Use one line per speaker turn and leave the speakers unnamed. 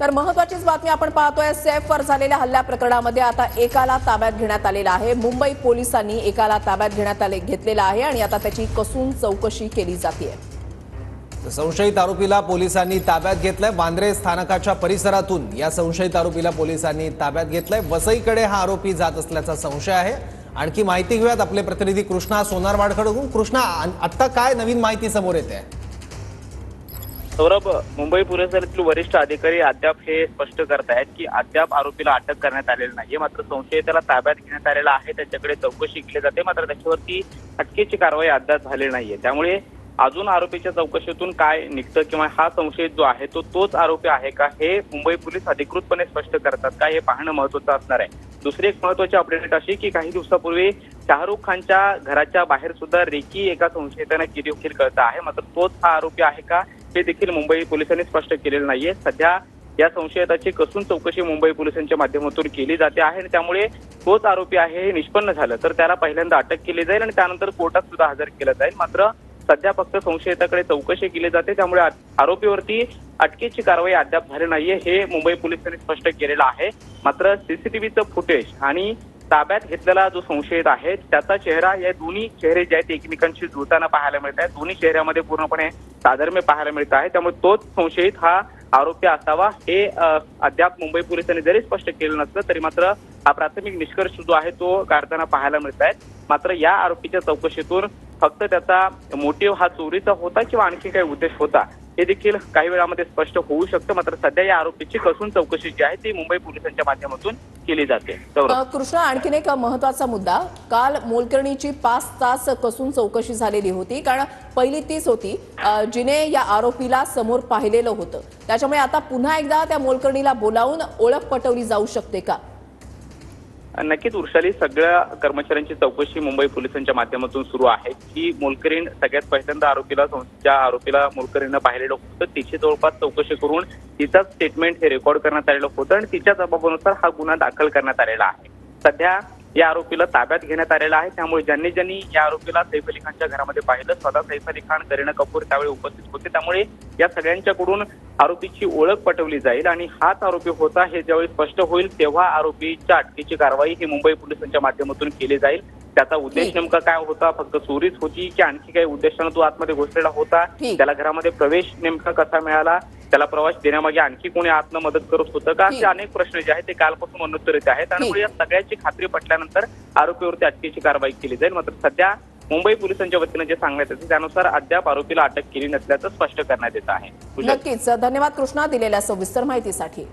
तर महत्वाचीच बातमी आपण पाहतोय सैफवर झालेल्या हल्ल्या प्रकरणामध्ये आता एकाला ताब्यात घेण्यात आलेला आहे. मुंबई पोलिसांनी एकाला ताब्यात घेण्यात आले घेतलेला आहे आणि आता त्याची कसून चौकशी केली जाते
संशयित आरोपीला पोलिसांनी ताब्यात घेतलंय. वांद्रे स्थानकाच्या परिसरातून या संशयित आरोपीला पोलिसांनी ताब्यात घेतलंय. वसईकडे हा आरोपी जात असल्याचा संशय आहे. आणखी माहिती घेऊयात आपले प्रतिनिधी कृष्णा सोनारवाडकडून. कृष्णा आत्ता काय नवीन माहिती समोर येते?
सौरभ मुंबई पोलिसातील वरिष्ठ अधिकारी अद्याप हे स्पष्ट करतायत की अद्याप आरोपीला अटक करण्यात आलेली नाहीये मात्र संशयिताला ताब्यात घेण्यात आलेला आहे. त्याच्याकडे चौकशी केली जाते. मात्र त्याच्यावरती अटकेची कारवाई अद्याप झाली नाहीये. त्यामुळे अजून आरोपीच्या चौकशीतून काय निघतं किंवा हा संशयित जो आहे तो तोच आरोपी आहे का हे मुंबई पोलीस अधिकृतपणे स्पष्ट करतात का हे पाहणं महत्वाचं असणार आहे. दुसरी एक महत्वाची अपडेट अशी की काही दिवसापूर्वी शाहरुख खानच्या घराच्या बाहेर सुद्धा रेकी एका संशयिताने केली होती कळतं आहे. मात्र तोच हा आरोपी आहे का हे देखील मुंबई पोलिसांनी स्पष्ट केलेलं नाहीये. सध्या या संशयिताची कसून चौकशी मुंबई पोलिसांच्या माध्यमातून केली जाते आहे आणि त्यामुळे तोच आरोपी आहे हे निष्पन्न झालं. तर त्याला पहिल्यांदा अटक केली जाईल आणि त्यानंतर कोर्टात सुद्धा हजर केलं जाईल. मात्र सध्या फक्त संशयिताकडे चौकशी केली जाते. त्यामुळे आ- आरोपीवरती अटकेची कारवाई अद्याप झाली नाहीये हे मुंबई पोलिसांनी स्पष्ट केलेलं आहे. मात्र सीसीटीव्हीचं फुटेज आणि ताब्यात घेतलेला जो संशयित आहे त्याचा चेहरा या दोन्ही चेहरे जे आहेत एकमेकांशी जुळताना पाहायला मिळत आहेत दोन्ही चेहऱ्यामध्ये पूर्णपणे साधर्म्य पाहायला मिळत आहे. त्यामुळे तोच संशयित हा आरोपी असावा हे अद्याप मुंबई पोलिसांनी जरी स्पष्ट केलं नसलं तरी मात्र हा प्राथमिक निष्कर्ष जो आहे तो काढताना पाहायला मिळत आहेत. मात्र या आरोपीच्या चौकशीतून फक्त त्याचा मोटिव्ह हा चोरीचा होता किंवा आणखी काही उद्देश होता हे देखील काही वेळामध्ये स्पष्ट होऊ शकतं. मात्र सध्या या आरोपीची कसून चौकशी जी आहे ती मुंबई पोलिसांच्या माध्यमातून केली जाते.
कृष्णा आणखीन एक महत्त्वाचा मुद्दा. काल मोलकर्णीची पाच तास कसून चौकशी झालेली होती. कारण पहिली तीच होती. जिने या आरोपीला समोर पाहिलेलं होतं. त्याच्यामुळे आता पुन्हा एकदा त्या मोलकर्णीला बोलावून ओळख पटवली जाऊ शकते का?
नक्कीच उर्षाली सगळ्या कर्मचाऱ्यांची चौकशी मुंबई पोलिसांच्या माध्यमातून सुरू आहे. की मोलकरीण सगळ्यात पहिल्यांदा आरोपीला सं- ज्या आरोपीला मोलकरीनं पाहिलेलं होतं. तिची जवळपास चौकशी करून तिचं स्टेटमेंट हे रेकॉर्ड करण्यात आलेलं होतं आणि तिच्या जबाबानुसार हा गुन्हा दाखल करण्यात आलेला आहे. सध्या या आरोपीला ताब्यात घेण्यात आलेला आहे. त्यामुळे ज्यांनी ज्यांनी या आरोपीला सैफ अली खानच्या घरामध्ये पाहिलं स्वतः सैफ अली खान करीना कपूर त्यावेळी उपस्थित होते. त्यामुळे या सगळ्यांच्याकडून आरोपीची ओळख पटवली जाईल आणि हाच आरोपी होता हे ज्यावेळी स्पष्ट होईल तेव्हा आरोपीच्या अटकेची कारवाई ही मुंबई पोलिसांच्या माध्यमातून केली जाईल. त्याचा उद्देश. नेमका काय होता? फक्त चोरीच होती की आणखी काही उद्देशानं तो आतमध्ये घुसलेला होता. त्याला घरामध्ये प्रवेश नेमका कसा मिळाला? त्याला प्रवास देण्यामागे आणखी कोणी आतनं मदत करत होतं का. असे अनेक प्रश्न जे आहेत ते कालपासून अनुत्तरित आहेत. त्यामुळे या सगळ्याची खात्री पटल्यानंतर आरोपीवरती अटकेची कारवाई केली जाईल. मात्र सध्या मुंबई पोलिसांच्या वतीनं जे सांगण्यात येते त्यानुसार अद्याप आरोपीला अटक केली नसल्याचं स्पष्ट करण्यात येत आहे.
नक्कीच. धन्यवाद कृष्णा दिलेल्या सविस्तर माहितीसाठी.